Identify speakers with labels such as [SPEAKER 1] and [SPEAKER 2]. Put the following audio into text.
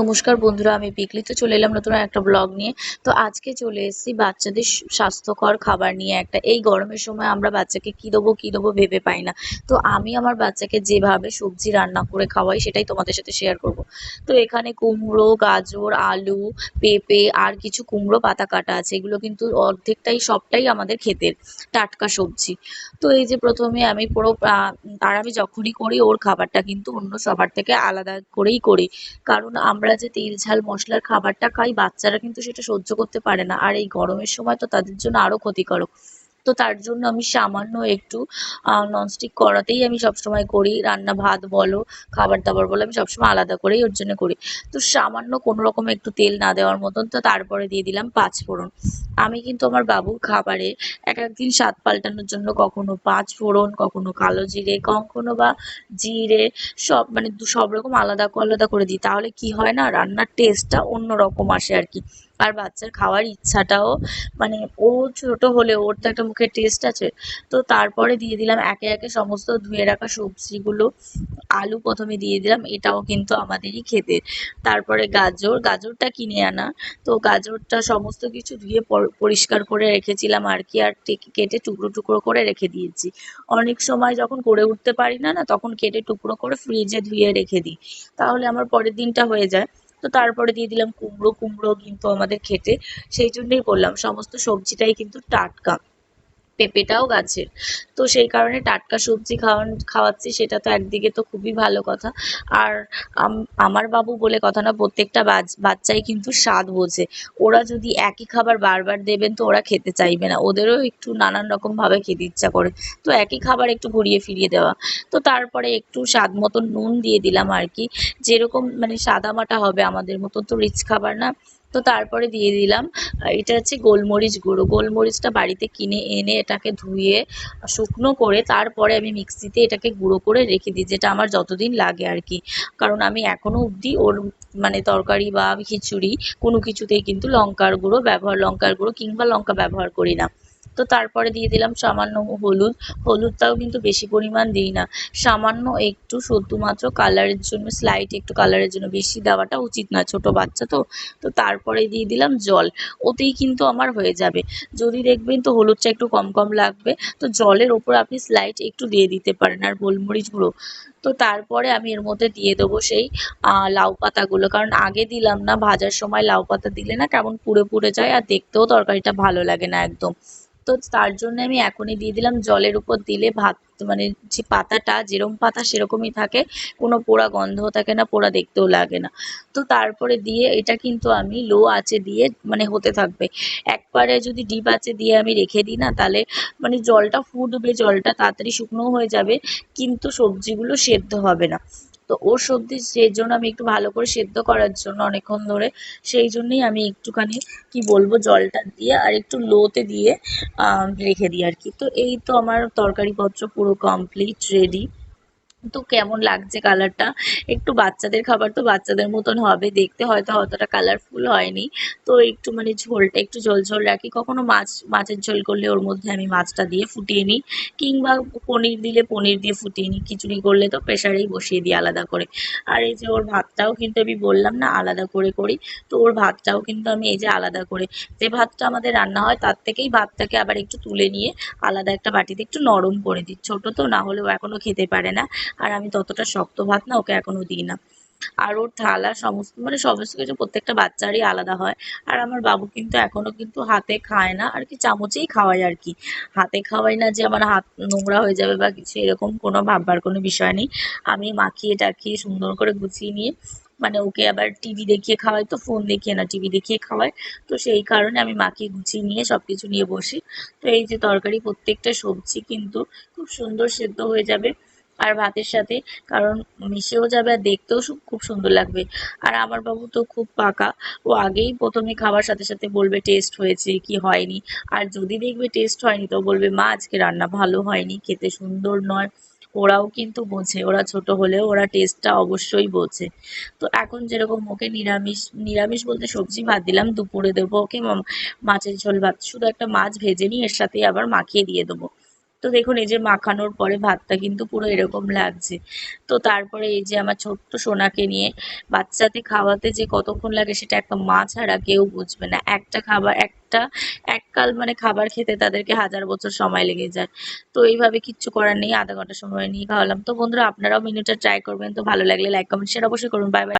[SPEAKER 1] নমস্কার বন্ধুরা, আমি পিকলি। তো চলে এলাম নতুন একটা ব্লগ নিয়ে। তো আজকে চলে এসেছি বাচ্চাদের স্বাস্থ্যকর খাবার নিয়ে একটা। এই গরমের সময় আমরা বাচ্চাকে কী দেবো কী দেবো ভেবে পাই না। তো আমি আমার বাচ্চাকে যেভাবে সবজি রান্না করে খাওয়াই, সেটাই তোমাদের সাথে শেয়ার করব। তো এখানে কুমড়ো, গাজর, আলু, পেঁপে আর কিছু কুমড়ো পাতা কাটা আছে। এগুলো কিন্তু অর্ধেকটাই সবটাই আমাদের ক্ষেতের টাটকা সবজি। তো এই যে প্রথমে আমি পুরো আর আমি যখনই করি, ওর খাবারটা কিন্তু অন্য সবার থেকে আলাদা করেই করি। কারণ আমরা যে তেল, ঝাল, মশলার খাবারটা খাই, বাচ্চারা কিন্তু সেটা সহ্য করতে পারে না। আর এই গরমের সময় তো তাদের জন্য আরও ক্ষতিকারক। তো তার জন্য আমি সামান্য একটু ননস্টিক কড়াতেই আমি সবসময় করি। রান্না, ভাত বলো, খাবার দাবার বলো, আমি সবসময় আলাদা করেই ওর জন্য করি। তো সামান্য কোনো রকম একটু তেল না দেওয়ার মতন তো তারপরে দিয়ে দিলাম পাঁচ ফোড়ন আমি কিন্তু আমার বাবুর খাবারে এক একদিন স্বাদ পাল্টানোর জন্য কখনো পাঁচ ফোড়ন কখনো কালো জিরে, কখনো বা জিরে, সব মানে সব রকম আলাদা আলাদা করে দিই। তাহলে কি হয় না, রান্নার টেস্টটা অন্য রকম আসে আর কি। আর বাচ্চার খাওয়ার ইচ্ছাটাও মানে ও ছোট হলে ওর তো একটা মুখের টেস্ট আছে। তো তারপরে দিয়ে দিলাম একে একে সমস্ত ধুয়ে রাখা সবজিগুলো। আলু প্রথমে দিয়ে দিলাম, এটাও কিন্তু আমাদেরই খেতে তারপরে গাজর, গাজরটা কিনে আনা। তো গাজরটা সমস্ত কিছু ধুয়ে পরিষ্কার করে রেখেছিলাম আর কি, আর কেটে টুকরো টুকরো করে রেখে দিয়েছি। অনেক সময় যখন করে উঠতে পারি না না, তখন কেটে টুকরো করে ফ্রিজে ধুয়ে রেখে দিই। তাহলে আমার পরের দিনটা হয়ে যায়। তো তারপরে দিয়ে দিলাম কুমড়ো কুমড়ো কিন্তু আমাদের খেতে, সেই জন্যই বললাম, সমস্ত সবজিটাই কিন্তু টাটকা। পেঁপেটাও গাছের। তো সেই কারণে টাটকা সবজি খাওয়ান, খাওয়াচ্ছি, সেটা তো একদিকে তো খুবই ভালো কথা। আর আম- আমার বাবু বলে কথা না, প্রত্যেকটা বাচ্চাই কিন্তু স্বাদ বোঝে। ওরা যদি একই খাবার বারবার দেবেন, তো ওরা খেতে চাইবে না। ওদেরও একটু নানান রকম ভাবে খেতে ইচ্ছা করে। তো একই খাবার একটু ঘুরিয়ে ফিরিয়ে দেওয়া। তো তারপরে একটু স্বাদ মতন নুন দিয়ে দিলাম আর কি। যেরকম মানে সাদামাটা হবে আমাদের মতো তো রিচ খাবার না তো তারপরে দিয়ে দিলাম। এটা হচ্ছে গোলমরিচ গুঁড়ো। গোলমরিচটা বাড়িতে কিনে এনে এটাকে ধুয়ে, শুকনো করে তারপরে আমি মিক্সিতে এটাকে গুঁড়ো করে রেখে দিই, যেটা আমার যতদিন লাগে আর কি। কারণ আমি এখনও অবধি ওর মানে তরকারি বা খিচুড়ি কোনো কিছুতেই কিন্তু লঙ্কার গুঁড়ো ব্যবহার, লঙ্কার গুঁড়ো কিংবা লঙ্কা ব্যবহার করি না। তো তারপরে দিয়ে দিলাম সামান্য হলুদ। হলুদটাও কিন্তু বেশি পরিমাণ দিই না। সামান্য একটু শুধুমাত্র কালারের জন্য স্লাইট একটু কালারের জন্য বেশি দেওয়াটা উচিত না ছোট বাচ্চা তো। তো তারপরে দিয়ে দিলাম জল। ওতেই কিন্তু আমার হয়ে যাবে। যদি দেখবেন তো হলুদটা একটু কম কম লাগবে, তো জলের ওপর আপনি স্লাইড একটু দিয়ে দিতে পারেন আর গোলমরিচ গুঁড়ো। তো তারপরে আমি এর মধ্যে দিয়ে দেবো সেই লাউ পাতাগুলো। কারণ আগে দিলাম না, ভাজার সময় লাউ পাতা দিলে না কেমন পুড়ে পুড়ে যায় আর দেখতেও তরকারিটা ভালো লাগে না একদম। তো তার জন্য আমি এখনই দিয়ে দিলাম। জলের উপর দিলে ভাত মানে যে পাতাটা যেরকম পাতা সেরকমই থাকে। কোনো পোড়া গন্ধও থাকে না, পোড়া দেখতেও লাগে না। তো তারপরে দিয়ে এটা কিন্তু আমি লো আঁচে দিয়ে মানে হতে থাকবে। একবারে যদি ডিপ আঁচে দিয়ে আমি রেখে দিই না, তাহলে মানে জলটা ফুটবে, জলটা তাড়াতাড়ি শুকনোও হয়ে যাবে। কিন্তু সবজিগুলো সেদ্ধ হবে না। তো ও সবজি সেই জন্য আমি একটু ভালো করে সেদ্ধ করার জন্য অনেকক্ষণ ধরে, সেই জন্যই আমি একটুখানি কি বলব, জলটা দিয়ে আর একটু লোতে দিয়ে রেখে দিই আর কি। তো এই তো আমার তরকারিপত্র পুরো কমপ্লিট রেডি তো কেমন লাগছে কালারটা একটু বাচ্চাদের খাবার তো বাচ্চাদের মতন হবে, দেখতে হয়তো অতটা কালারফুল হয়নি। তো একটু মানে ঝোলটা একটু ঝোল ঝোল রাখি, কখনো মাছ, মাছের ঝোল করলে ওর মধ্যে আমি মাছটা দিয়ে ফুটিয়ে নিই, কিংবা পনির দিলে পনির দিয়ে ফুটিয়ে নিই, খিচুড়ি করলে তো প্রেসারেই বসিয়ে দিই আলাদা করে। আর এই যে ওর ভাতটাও কিন্তু আমি বললাম না, আলাদা করে করি। তো ওর ভাতটাও কিন্তু আমি এই যে আলাদা করে, যে ভাতটা আমাদের রান্না হয় তার থেকেই ভাতটাকে আবার একটু তুলে নিয়ে আলাদা একটা বাটিতে একটু নরম করে দিই। ছোটো তো, না হলেও এখনও খেতে পারে না। আর আমি ততটা শক্ত ভাত না, ওকে এখনও দিই না। আর ওর থালা সমস্ত মানে সমস্ত কিছু প্রত্যেকটা বাচ্চারই আলাদা হয়। আর আমার বাবু কিন্তু এখনও কিন্তু হাতে খায় না, আর কি চামচেই খাওয়ায় আর কি। হাতে খাওয়াই না যে আমার হাত নোংরা হয়ে যাবে বা কিছু, এরকম কোনো ভাববার কোনো বিষয় নেই। আমি মাখিয়ে টাখিয়ে সুন্দর করে গুছিয়ে নিয়ে মানে ওকে আবার টিভি দেখিয়ে খাওয়াই তো ফোন দেখিয়ে না টিভি দেখিয়ে খাওয়াই। তো সেই কারণে আমি মাখিয়ে গুছিয়ে নিয়ে সব কিছু নিয়ে বসি। তো এই যে তরকারি প্রত্যেকটা সবজি কিন্তু খুব সুন্দর সেদ্ধ হয়ে যাবে। আর ভাতের সাথে, কারণ মিশেও যাবে আর দেখতেও খুব সুন্দর লাগবে। আর আমার বাবু তো খুব পাকা। ও আগেই প্রথমে খাবার সাথে সাথে বলবে টেস্ট হয়েছে কি হয়নি? আর যদি দেখবে টেস্ট হয়নি, তো বলবে, মা, আজকে রান্না ভালো হয়নি, খেতে সুন্দর নয়। ওরাও কিন্তু বোঝে, ওরা ছোট হলেও ওরা টেস্টটা অবশ্যই বোঝে। তো এখন যেরকম ওকে নিরামিষ নিরামিষ বলতে সবজি ভাত দিলাম, দুপুরে দেবো ওকে মাছের ঝোল ভাত। শুধু একটা মাছ ভেজে নিই এর সাথে আবার মাখিয়ে দিয়ে দেবো। তো দেখুন, এই যে মাখানোর পরে ভাতটা কিন্তু পুরো এরকম লাগছে। তো তারপরে এই যে আমার ছোট্ট সোনাকে নিয়ে বাচ্চাতে খাওয়াতে যে কতক্ষণ লাগে সেটা একটা মা ছাড়া কেউ বুঝবে না। একটা খাবার, একটা এককাল মানে খাবার খেতে তাদেরকে হাজার বছর সময় লেগে যায়। তো এইভাবে কিচ্ছু করার নেই, আধা ঘণ্টা সময় নিয়ে খাওয়ালাম। তো বন্ধুরা, আপনারাও মেনুটা ট্রাই করবেন। তো ভালো লাগলে লাইক কমেন্ট শেয়ার অবশ্যই করুন। Bye bye